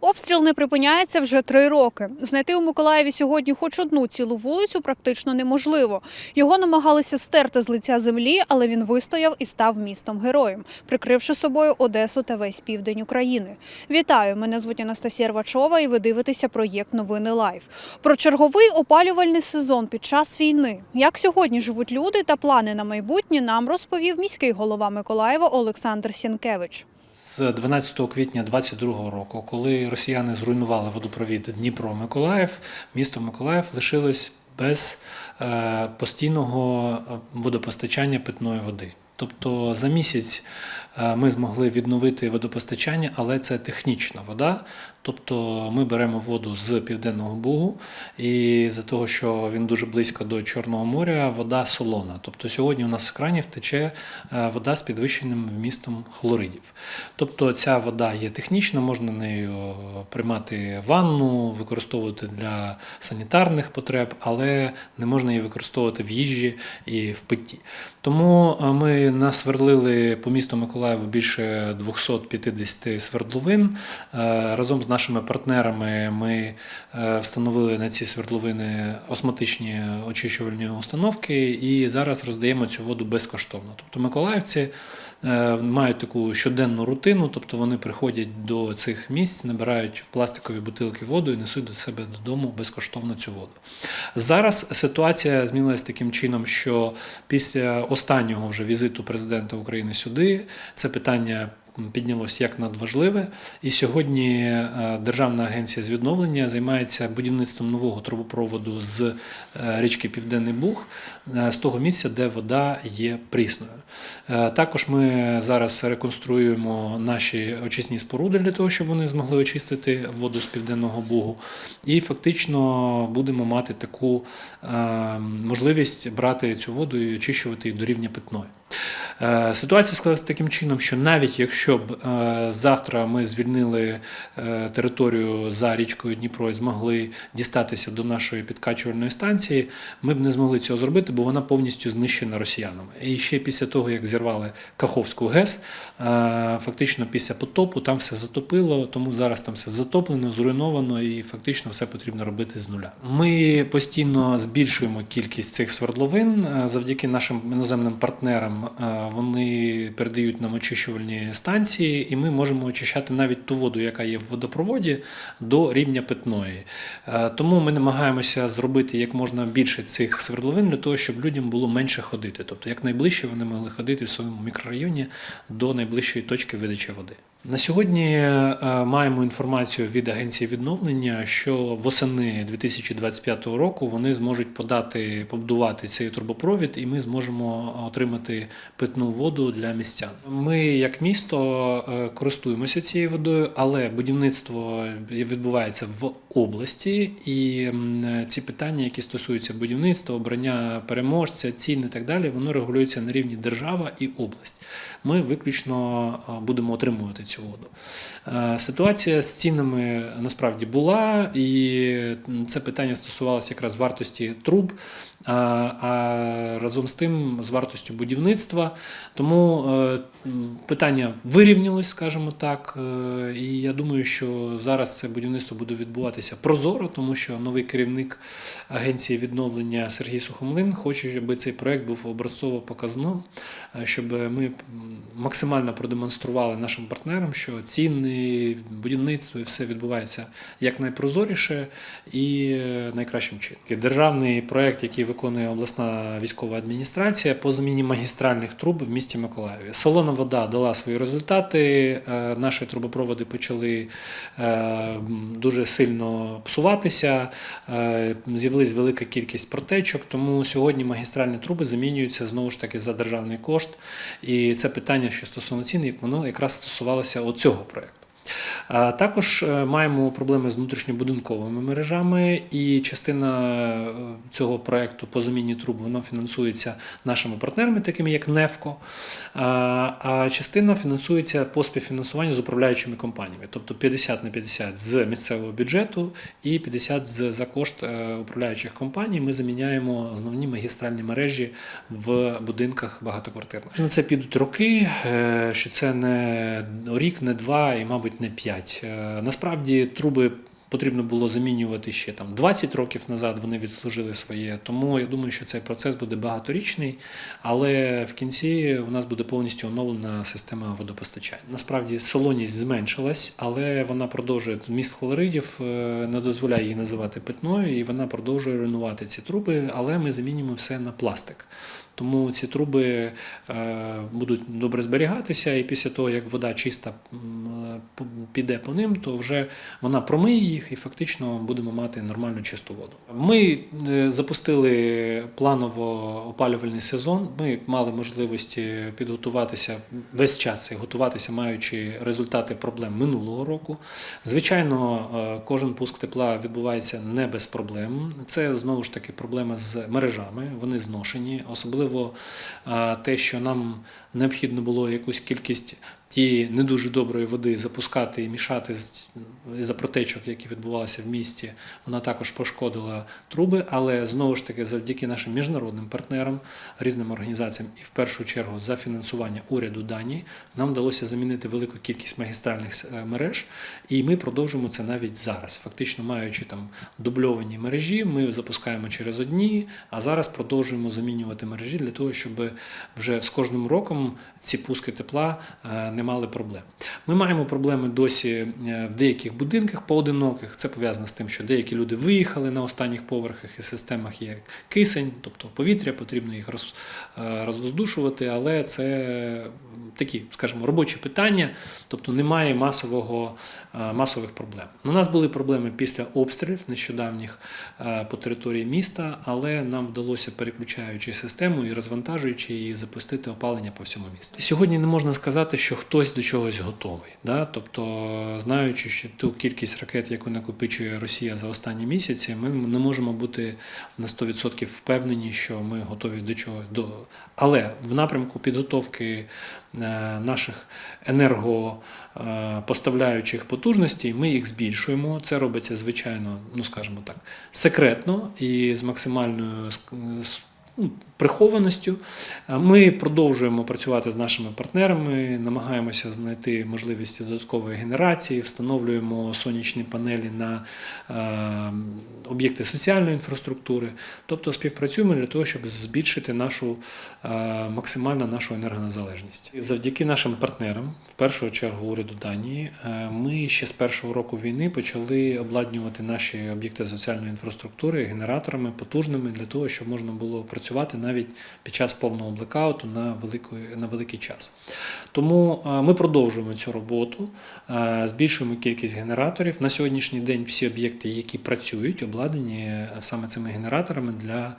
Обстріл не припиняється вже три роки. Знайти у Миколаєві сьогодні хоч одну цілу вулицю практично неможливо. Його намагалися стерти з лиця землі, але він вистояв і став містом героєм, прикривши собою Одесу та весь південь України. Вітаю! Мене звуть Анастасія Рвачова, і ви дивитеся проєкт Новини Лайф. Про черговий опалювальний сезон під час війни. Як сьогодні живуть люди та плани на майбутнє нам розповів міський голова Миколаєва Олександр Сінкевич. З 12 квітня 2022 року, коли росіяни зруйнували водопровід Дніпро-Миколаїв, місто Миколаїв лишилось без е, постійного е, водопостачання питної води. Тобто за місяць ми змогли відновити водопостачання, але це технічна вода. Тобто ми беремо воду з південного Бугу, і за того, що він дуже близько до Чорного моря, вода солона. Тобто сьогодні у нас з кранів тече е, вода з підвищеним вмістом хлоридів. Тобто ця вода є технічна, можна нею приймати ванну, використовувати для санітарних потреб, але не можна її використовувати в їжі і в питті. Тому е, ми насвердлили по місту Миколаєву більше 250 свердловин. Е, Разом з нашими партнерами ми е, встановили на ці свердловини осматичні очищувальні установки і зараз роздаємо цю воду безкоштовно. Тобто миколаївці мають таку щоденну рутину, тобто вони приходять до цих місць, набирають пластикові бутилки воду і несуть до себе додому безкоштовно цю воду. Зараз ситуація змінилася таким чином, що після останнього вже візиту президента України сюди це питання. Піднялось як надважливе, і сьогодні е, Державна агенція з відновлення займається будівництвом нового трубопроводу з е, річки Південний Буг е, з того місця, де вода є прісною. Також ми зараз реконструюємо наші очисні споруди для того, щоб вони змогли очистити воду з Південного Бугу, і фактично будемо мати таку можливість брати цю воду і очищувати її до рівня питної. Е, Ситуація склалася таким чином, що навіть якщо б е, завтра ми звільнили е, територію за річкою Дніпро і змогли дістатися до нашої підкачувальної станції, ми б не змогли цього зробити, бо вона повністю знищена росіянами. І ще після того, як зірвали Каховську ГЕС, фактично після потопу там все затопило, тому зараз там все затоплено, зруйновано і фактично все потрібно робити з нуля. Ми постійно збільшуємо кількість цих свердловин завдяки нашим іноземним партнерам. Вони передають нам очищувальні станції, і ми можемо очищати навіть ту воду, яка є в водопроводі, до рівня питної. Е, Тому ми намагаємося зробити як можна більше цих свердловин для того, щоб людям було менше ходити. Тобто, як найближче вони могли ходити в своєму мікрорайоні до найближчої точки видачі води. На сьогодні е, маємо інформацію від агенції відновлення, що восени 2025 року вони зможуть подати, побудувати цей трубопровід, і ми зможемо отримати питну воду для містян. Ми, як місто, е, користуємося цією водою, але будівництво відбувається в області, і ці питання, які стосуються будівництва, обрання переможця, цін і так далі, воно регулюється на рівні держава і область. Ми виключно будемо отримувати цю воду. Е, Ситуація з цінами насправді була, і це питання стосувалося якраз вартості труб, а, а разом з тим з вартостю будівництва. Тому е, питання вирівнялось, скажімо так. е, І я думаю, що зараз це будівництво буде відбуватися прозоро, тому що новий керівник агенції відновлення Сергій Сухомлин хоче, щоб цей проект був образцово показним, е, щоб ми максимально продемонстрували нашим партнерам, що ціни, будівництво і все відбувається якнайпрозоріше і е, найкращим чином. Державний проект, який виконує обласна військова адміністрація по заміні магістральних труб в місті Миколаєві. Солона вода дала свої результати. е, Наші трубопроводи почали дуже сильно псуватися. е, З'явилась велика кількість протечок, тому сьогодні магістральні труби замінюються знову ж таки за державний кошт. І це питання, що стосовно цін, воно якраз стосувалося цього проекту. А Також е, маємо проблеми з внутрішньобудинковими мережами, і частина е, цього проекту по заміні труб воно фінансується нашими партнерами, такими як НЕФКО, а частина фінансується по співфінансуванню з управляючими компаніями, тобто 50 на 50 з місцевого бюджету і 50 з за кошт е, управляючих компаній. Ми заміняємо основні магістральні мережі в будинках багатоквартирних. На це підуть роки, е, що це не рік, не два, і, мабуть, навіть не 5. Е, Насправді труби потрібно було замінювати ще там 20 років назад. Вони відслужили своє. Тому я думаю, що цей процес буде багаторічний, але в кінці у нас буде повністю оновлена система водопостачання. Насправді солоність зменшилась, але вона продовжує зміст хлоридів, е, не дозволяє її називати питною, і вона продовжує руйнувати ці труби, але ми замінюємо все на пластик. Тому ці труби е, будуть добре зберігатися, і після того, як вода чиста піде по ним, то вже вона промиє їх і фактично будемо мати нормальну чисту воду. Ми е, запустили планово опалювальний сезон. Ми мали можливості підготуватися весь час і готуватися, маючи результати проблем минулого року. Звичайно, е, кожен пуск тепла відбувається не без проблем. Це знову ж таки проблема з мережами. Вони зношені, особливо е, те, що нам необхідно було якусь кількість тієї не дуже доброї води запускати і мішати з за протечок, які відбувалися в місті. Вона також пошкодила труби, але знову ж таки, завдяки нашим міжнародним партнерам, різним організаціям, і в першу чергу за фінансування уряду Данії, нам вдалося замінити велику кількість магістральних е, мереж, і ми продовжуємо це навіть зараз. Фактично, маючи там дубльовані мережі, ми запускаємо через одні, а зараз продовжуємо замінювати мережі для того, щоб вже з кожним роком ці пуски тепла е, не мали проблем. Ми маємо проблеми досі е, в деяких будинках поодиноких. Це пов'язано з тим, що деякі люди виїхали на останніх поверхах і системах є кисень, тобто повітря, потрібно їх е, розвоздушувати, але це такі, скажімо, робочі питання, тобто немає масового, е, масових проблем. У нас були проблеми після обстрілів нещодавніх е, по території міста, але нам вдалося, переключаючи систему і розвантажуючи її, запустити опалення по всьому місту. Сьогодні не можна сказати, що хтось до чогось готовий. Да? Тобто, знаючи, що ту кількість ракет, яку накопичує Росія за останні місяці, ми не можемо бути на 100% впевнені, що ми готові до чого. До... Але в напрямку підготовки е, наших енергопоставляючих потужностей ми їх збільшуємо. Це робиться звичайно, ну скажімо так, секретно і з максимальною ну, прихованістю. Е, Ми продовжуємо працювати з нашими партнерами, намагаємося знайти можливості додаткової генерації, встановлюємо сонячні панелі на е, об'єкти соціальної інфраструктури. Тобто співпрацюємо для того, щоб збільшити нашу е, максимально нашу енергонезалежність. І Завдяки нашим партнерам, в першу чергу уряду Данії, ми ще з першого року війни почали обладнювати наші об'єкти соціальної інфраструктури генераторами потужними для того, щоб можна було працювати навіть під час повного блекауту на великий, на великий час. Тому е, ми продовжуємо цю роботу, е, збільшуємо кількість генераторів. На сьогоднішній день всі об'єкти, які працюють, обладнані е, саме цими генераторами для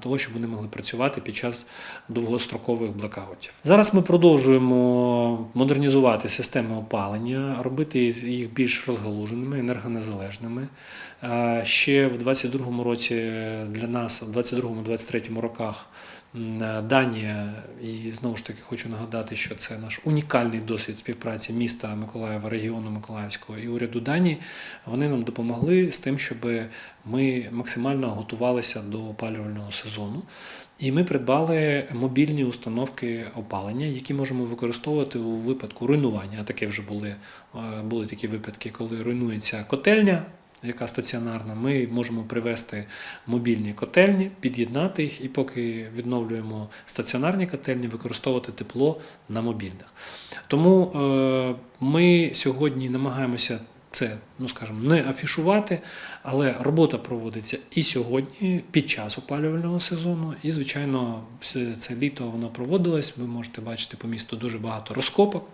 того, щоб вони могли працювати під час довгострокових блокаутів. Зараз ми продовжуємо модернізувати системи опалення, робити їх більш розгалуженими, енергонезалежними. Е, Ще в 2022 році для нас, в 2022-2023 роках, е, Данія, і знову ж таки хочу нагадати, що це наш унікальний досвід співпраці міста Миколаєва, регіону Миколаївського і уряду Данії. Вони нам допомогли з тим, щоб ми максимально готувалися до опалювального сезону. І ми придбали мобільні установки опалення, які можемо використовувати у випадку руйнування. А таке вже були, е, були такі випадки, коли руйнується котельня. Яка стаціонарна, ми можемо привезти мобільні котельні, під'єднати їх, і поки відновлюємо стаціонарні котельні, використовувати тепло на мобільних. Тому е, ми сьогодні намагаємося це, ну скажімо, не афішувати, але робота проводиться і сьогодні, під час опалювального сезону. І, звичайно, все це літо воно проводилось. Ви можете бачити по місту дуже багато розкопок.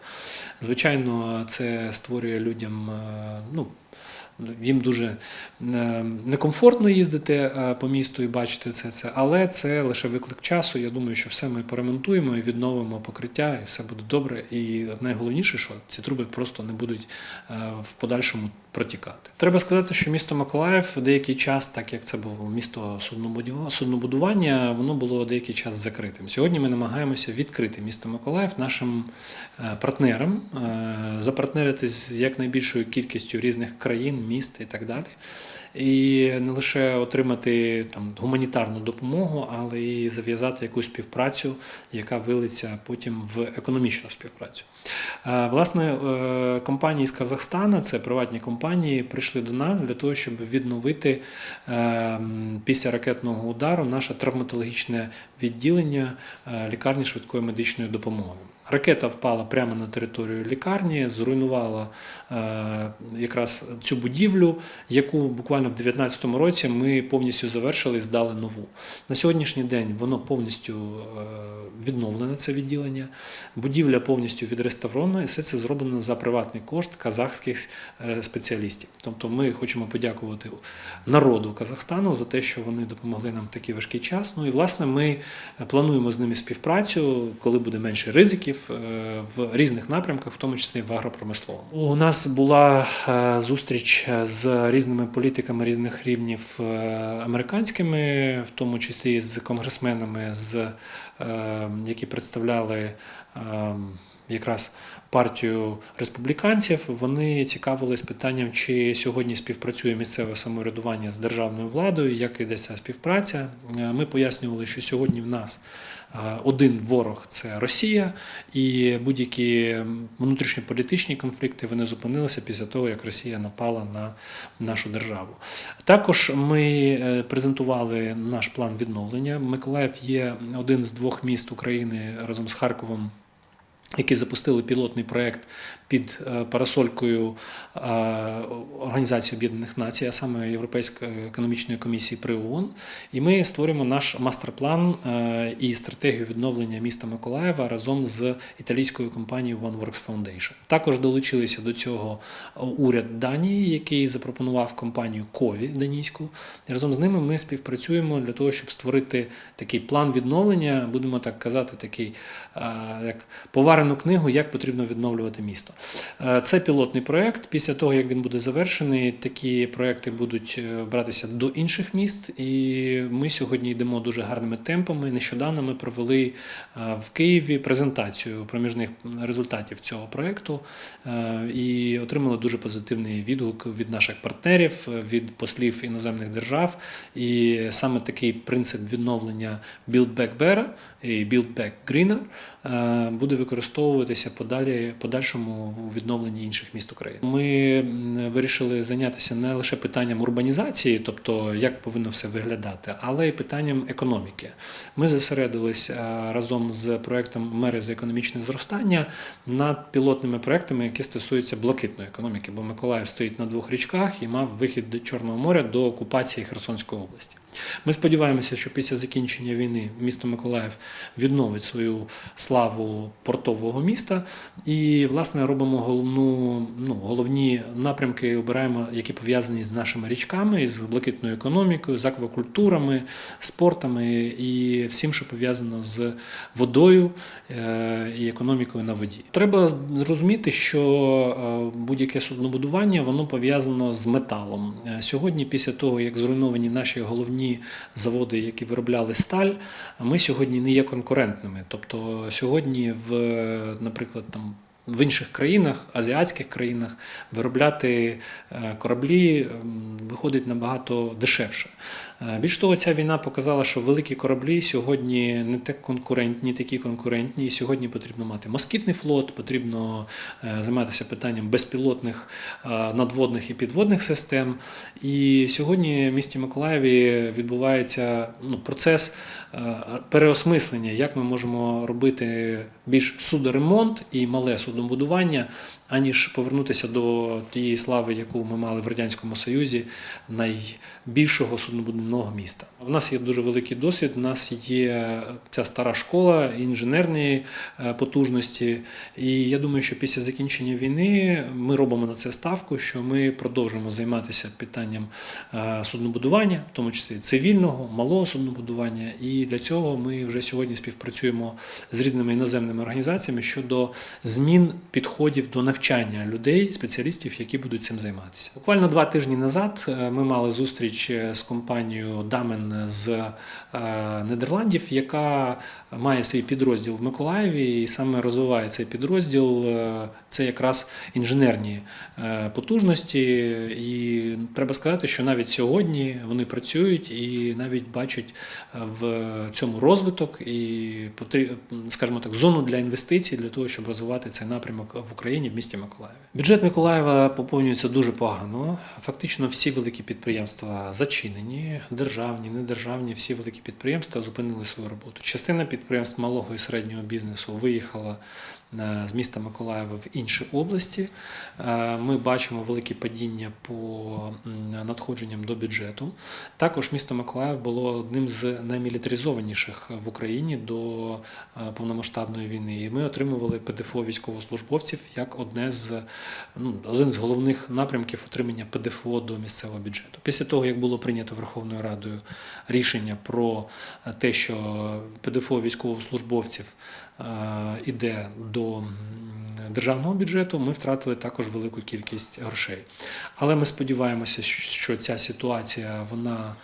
Звичайно, це створює людям е, ну, їм дуже е, некомфортно їздити е, по місту і бачити це, це, але це лише виклик часу. Я думаю, що все ми поремонтуємо і відновимо покриття, і все буде добре. І найголовніше, що ці труби просто не будуть е, в подальшому протікати. Треба сказати, що місто Миколаїв деякий час, так як це було місто суднобудування, воно було деякий час закритим. Сьогодні ми намагаємося відкрити місто Миколаїв нашим партнерам, запартнеритись з якнайбільшою кількістю різних країн, міст і так далі. і не лише отримати там гуманітарну допомогу, але і зав'язати якусь співпрацю, яка вилиться потім в економічну співпрацю. Е, Власне, е, компанії з Казахстана, це приватні компанії, прийшли до нас для того, щоб відновити е, після ракетного удару наше травматологічне відділення лікарні швидкої медичної допомоги. Ракета впала прямо на територію лікарні, зруйнувала е, якраз цю будівлю, яку буквально в 2019 році ми повністю завершили і здали нову. На сьогоднішній день воно повністю е, відновлене, це відділення. Будівля повністю відреставрована, і все це зроблено за приватний кошт казахських е, спеціалістів. Тобто ми хочемо подякувати народу Казахстану за те, що вони допомогли нам в такий важкий час. Ну і власне ми плануємо з ними співпрацю, коли буде менше ризиків е, в різних напрямках, в тому числі в агропромисловому. У нас була е, зустріч з різними політиками різних рівнів е, американськими, в тому числі з конгресменами, з, е, які представляли. Якраз партію республіканців вони цікавились питанням, чи сьогодні співпрацює місцеве самоврядування з державною владою, як ця співпраця. Е, Ми пояснювали, що сьогодні в нас е, один ворог це Росія, і будь-які внутрішньополітичні конфлікти вони зупинилися після того, як Росія напала на нашу державу. Також ми е, презентували наш план відновлення. Миколаїв є один з двох міст України разом з Харковом які запустили пілотний проект під е, парасолькою е, Організації Об'єднаних Націй, а саме Європейської економічної комісії при ООН. І ми створюємо наш мастер-план е, і стратегію відновлення міста Миколаєва разом з італійською компанією OneWorks Foundation. Також долучилися до цього уряд Данії, який запропонував компанію Кові данійську. І разом з ними ми співпрацюємо для того, щоб створити такий план відновлення, будемо так казати, такий як поварену книгу, як потрібно відновлювати місто. Е, Це пілотний проект. Після того, як він буде завершений, такі проекти будуть е, братися до інших міст. І ми сьогодні йдемо дуже гарними темпами. Нещодавно ми провели е, в Києві презентацію проміжних результатів цього проекту е, і отримали дуже позитивний відгук від наших партнерів, від послів іноземних держав. І саме такий принцип відновлення Build Back Better і Build Back Greener буде використовуватися подалі подальшому у відновленні інших міст України. Ми вирішили зайнятися не лише питанням урбанізації, тобто як повинно все виглядати, але й питанням економіки. Ми зосередились е, разом з проектом Мери за економічне зростання над пілотними проектами, які стосуються блакитної економіки, бо Миколаїв стоїть на двох річках і мав вихід до Чорного моря до окупації Херсонської області. Ми сподіваємося, що після закінчення війни місто Миколаїв відновить свою славу портового міста. І, власне, робимо головну, ну, головні напрямки, обираємо, які пов'язані з нашими річками, з блакитною економікою, з аквакультурами, спортами і всім, що пов'язано з водою е, і економікою на воді. Треба зрозуміти, що е, будь-яке суднобудування воно пов'язано з металом. Е, Сьогодні, після того, як зруйновані наші головні заводи, які виробляли сталь, ми сьогодні не є конкурентними. Тобто сьогодні, в, наприклад, там. В інших країнах, азіатських країнах, виробляти е, кораблі виходить набагато дешевше. Е, Більш того, ця війна показала, що великі кораблі сьогодні не так конкурентні, такі конкурентні. І сьогодні потрібно мати москітний флот, потрібно е, займатися питанням безпілотних надводних і підводних систем. І сьогодні в місті Миколаєві відбувається ну, процес переосмислення, як ми можемо робити більш судоремонт і мале суднобудування, аніж повернутися до тієї слави, яку ми мали в Радянському Союзі, найбільшого суднобудівного міста. У нас є дуже великий досвід. У нас є ця стара школа інженерної е, потужності. І я думаю, що після закінчення війни ми робимо на це ставку, що ми продовжимо займатися питанням е, суднобудування, в тому числі цивільного, малого суднобудування. І для цього ми вже сьогодні співпрацюємо з різними іноземними організаціями щодо змін підходів до навчання навчання людей, спеціалістів, які будуть цим займатися. Буквально два тижні назад е, ми мали зустріч е, з компанією Дамен з е, Нідерландів, яка має свій підрозділ в Миколаєві, і саме розвиває цей підрозділ. Це якраз інженерні потужності, і треба сказати, що навіть сьогодні вони працюють і навіть бачать в цьому розвиток і скажімо так, зону для інвестицій для того, щоб розвивати цей напрямок в Україні в місті Миколаєві. Бюджет Миколаєва поповнюється дуже погано. Фактично всі великі підприємства зачинені, державні, недержавні, всі великі підприємства зупинили свою роботу. Частина підприємств малого і середнього бізнесу виїхала з міста Миколаєва в інші області. Е, Ми бачимо велике падіння по надходженням до бюджету. Також місто Миколаїв було одним з наймілітаризованіших в Україні до е, повномасштабної війни. І ми отримували ПДФО військовослужбовців як одне з ну, один з головних напрямків отримання ПДФО до місцевого бюджету. Після того, як було прийнято Верховною Радою рішення про е, те, що ПДФО військовослужбовців е, іде до державного бюджету, ми втратили також велику кількість грошей. Але ми сподіваємося, що ця ситуація вона е,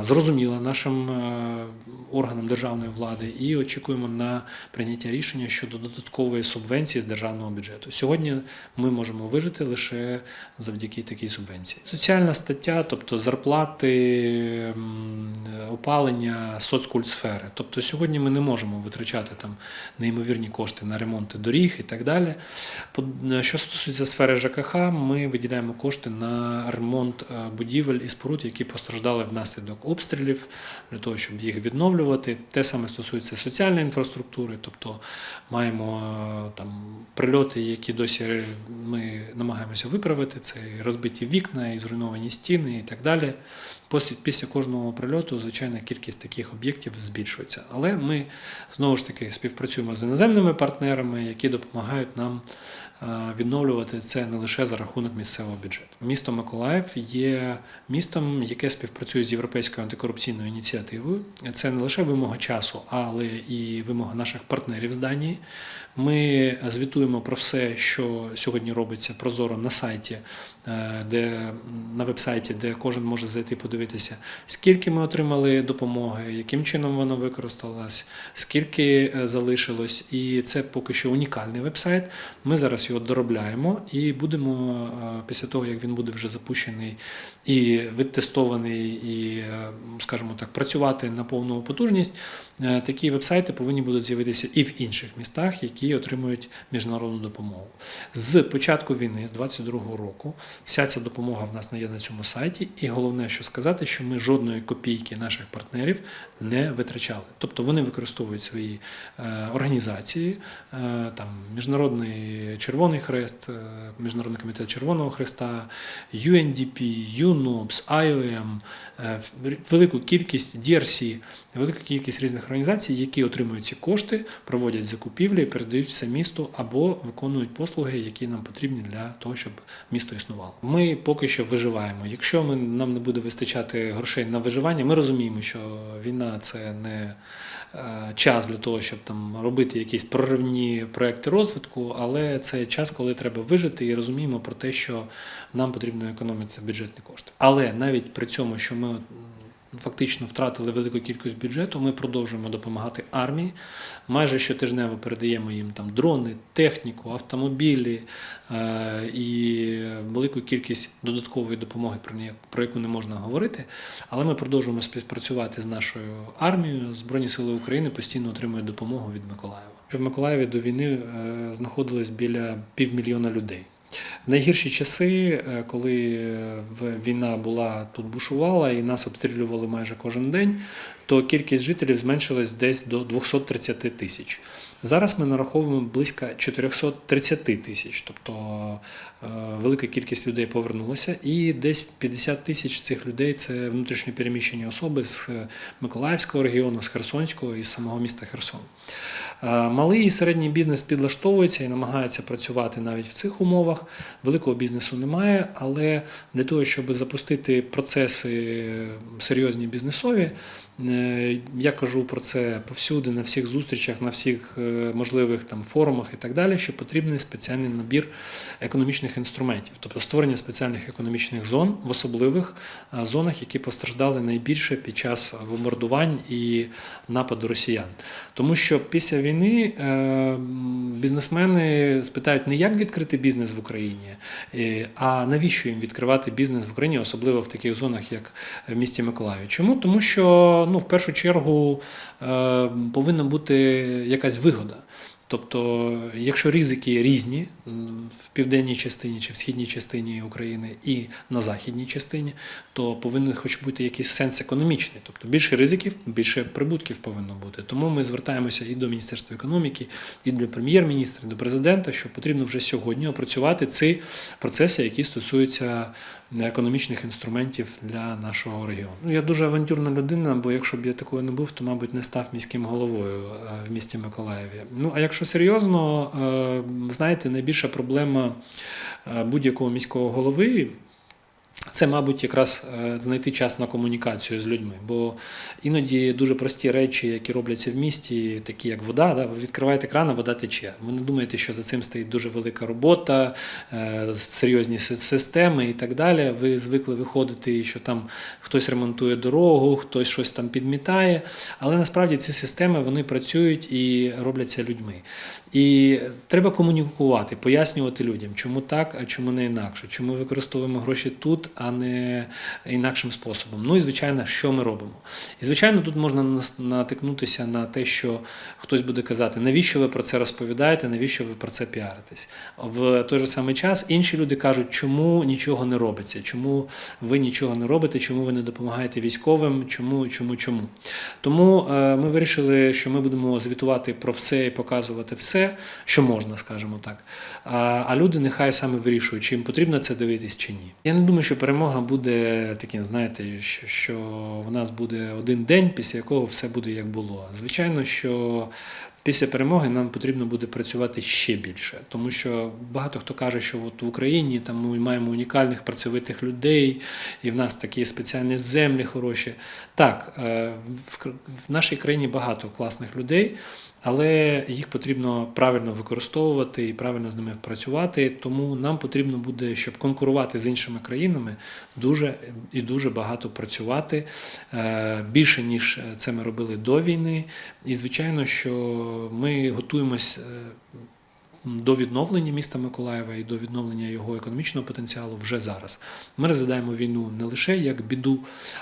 зрозуміла нашим е, органам державної влади і очікуємо на прийняття рішення щодо додаткової субвенції з державного бюджету. Сьогодні ми можемо вижити лише завдяки такій субвенції. Соціальна стаття, тобто зарплати, опалення, соцкультсфери. Тобто сьогодні ми не можемо витрачати там неймовірні кошти на ремонти доріг і так далі. По- Що стосується сфери ЖКХ, ми виділяємо кошти на ремонт е, будівель і споруд, які постраждали внаслідок обстрілів, для того, щоб їх відновлювати. Те саме стосується соціальної інфраструктури, тобто маємо е, там прильоти, які досі ми намагаємося виправити. Це і розбиті вікна, і зруйновані стіни, і так далі. Після, кожного прильоту, звичайно, кількість таких об'єктів збільшується. Але ми знову ж таки співпрацюємо з іноземними партнерами, які допомагають нам відновлювати це не лише за рахунок місцевого бюджету. Місто Миколаїв є містом, яке співпрацює з європейською антикорупційною ініціативою. Це не лише вимога часу, але і вимога наших партнерів з Данії. Ми звітуємо про все, що сьогодні робиться прозоро на сайті, е, де на вебсайті, де кожен може зайти подивитися, скільки ми отримали допомоги, яким чином воно використалось, скільки е, залишилось. І це поки що унікальний вебсайт. Ми зараз його доробляємо і будемо е, після того, як він буде вже запущений і відтестований, і, скажімо так, працювати на повну потужність. Е, Такі вебсайти повинні будуть з'явитися і в інших містах, які отримують міжнародну допомогу. З початку війни, з 22-го року, вся ця допомога в нас не є на цьому сайті. І головне, що сказати, що ми жодної копійки наших партнерів не витрачали. Тобто вони використовують свої е, організації, е, там Міжнародний Червоний Хрест, Міжнародний комітет Червоного Хреста, UNDP, UNOPS, IOM, велику кількість DRC, велику кількість різних організацій, які отримують ці кошти, проводять закупівлі, передають все місту або виконують послуги, які нам потрібні для того, щоб місто існувало. Ми поки що виживаємо. Якщо ми, нам не буде вистачати грошей на виживання, ми розуміємо, що війна це не е, час для того, щоб там робити якісь проривні проекти розвитку, але це час, коли треба вижити, і розуміємо про те, що нам потрібно економити бюджетні кошти. Але навіть при цьому, що ми фактично втратили велику кількість бюджету, ми продовжуємо допомагати армії. Майже щотижнево передаємо їм там дрони, техніку, автомобілі е, і велику кількість додаткової допомоги, про яку не можна говорити. Але ми продовжуємо співпрацювати з нашою армією. Збройні сили України постійно отримують допомогу від Миколаєва. В Миколаєві до війни е, знаходилось біля півмільйона людей. В найгірші часи, е, коли е, війна була тут бушувала і нас обстрілювали майже кожен день, то кількість жителів зменшилась десь до 230 тисяч. Зараз ми нараховуємо близько 430 тисяч, тобто велика кількість людей повернулася, і десь 50 тисяч цих людей це внутрішньо переміщені особи з е, Миколаївського регіону, з Херсонського і з самого міста Херсон. Е, Малий і середній бізнес підлаштовується і намагається працювати навіть в цих умовах. Великого бізнесу немає, але для того, щоб запустити процеси серйозні бізнесові, Е, Я кажу про це повсюди, на всіх зустрічах, на всіх е, можливих там форумах і так далі, що потрібний спеціальний набір економічних інструментів, тобто створення спеціальних економічних зон в особливих е, зонах, які постраждали найбільше під час бомбардувань і нападу росіян. Тому що після війни е, бізнесмени спитають не як відкрити бізнес в Україні, е, а навіщо їм відкривати бізнес в Україні, особливо в таких зонах, як в місті Миколаїв. Чому? Тому що ну, в першу чергу повинна бути якась вигода. Тобто, якщо ризики різні в південній частині чи в східній частині України і на західній частині, то повинен хоч бути якийсь сенс економічний. Тобто більше ризиків, більше прибутків повинно бути. Тому ми звертаємося і до Міністерства економіки, і до прем'єр-міністра, і до президента, що потрібно вже сьогодні опрацювати ці процеси, які стосуються економічних інструментів для нашого регіону. Ну, я дуже авантюрна людина, бо якщо б я такою не був, то, мабуть, не став міським головою е, в місті Миколаєві. Ну а якщо серйозно, е, знаєте, найбільша проблема е, будь-якого міського голови. Це, мабуть, якраз е, знайти час на комунікацію з людьми, бо іноді дуже прості речі, які робляться в місті, такі як вода, да, ви відкриваєте кран, а вода тече. Ви не думаєте, що за цим стоїть дуже велика робота, е, серйозні системи і так далі. Ви звикли виходити, що там хтось ремонтує дорогу, хтось щось там підмітає. Але насправді ці системи вони працюють і робляться людьми. І треба комунікувати, пояснювати людям, чому так, а чому не інакше, чому використовуємо гроші тут, а не інакшим способом. Ну і звичайно, що ми робимо. І звичайно, тут можна натикнутися на те, що хтось буде казати, навіщо ви про це розповідаєте, навіщо ви про це піаритесь. В той же самий час інші люди кажуть, чому нічого не робиться, чому ви нічого не робите, чому ви не допомагаєте військовим, чому, чому, чому. Тому е, ми вирішили, що ми будемо звітувати про все і показувати все, що можна, скажімо так. А, люди нехай саме вирішують, чи їм потрібно це дивитись чи ні. Я не думаю, що перемога буде таким, знаєте, що, в нас буде один день, після якого все буде як було. Звичайно, що. Після перемоги нам потрібно буде працювати ще більше, тому що багато хто каже, що от в Україні там ми маємо унікальних працьовитих людей, і в нас такі спеціальні землі хороші. Так, е, в нашій країні багато класних людей, але їх потрібно правильно використовувати і правильно з ними працювати. Тому нам потрібно буде, щоб конкурувати з іншими країнами, дуже і дуже багато працювати е, більше ніж це ми робили до війни. І звичайно, що ми готуємось. е, До відновлення міста Миколаєва і до відновлення його економічного потенціалу вже зараз. Ми розглядаємо війну не лише як біду,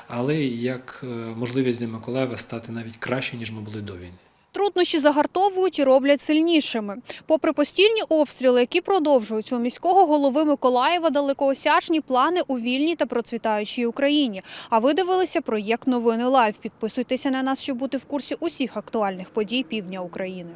але й як е, можливість для Миколаєва стати навіть краще, ніж ми були до війни. Труднощі загартовують і роблять сильнішими. Попри постільні обстріли, які продовжуються у міського голови Миколаєва, далекоосяжні плани у вільній та процвітаючій Україні. А ви дивилися проєкт Новини Лайв. Підписуйтеся на нас, щоб бути в курсі усіх актуальних подій півдня України.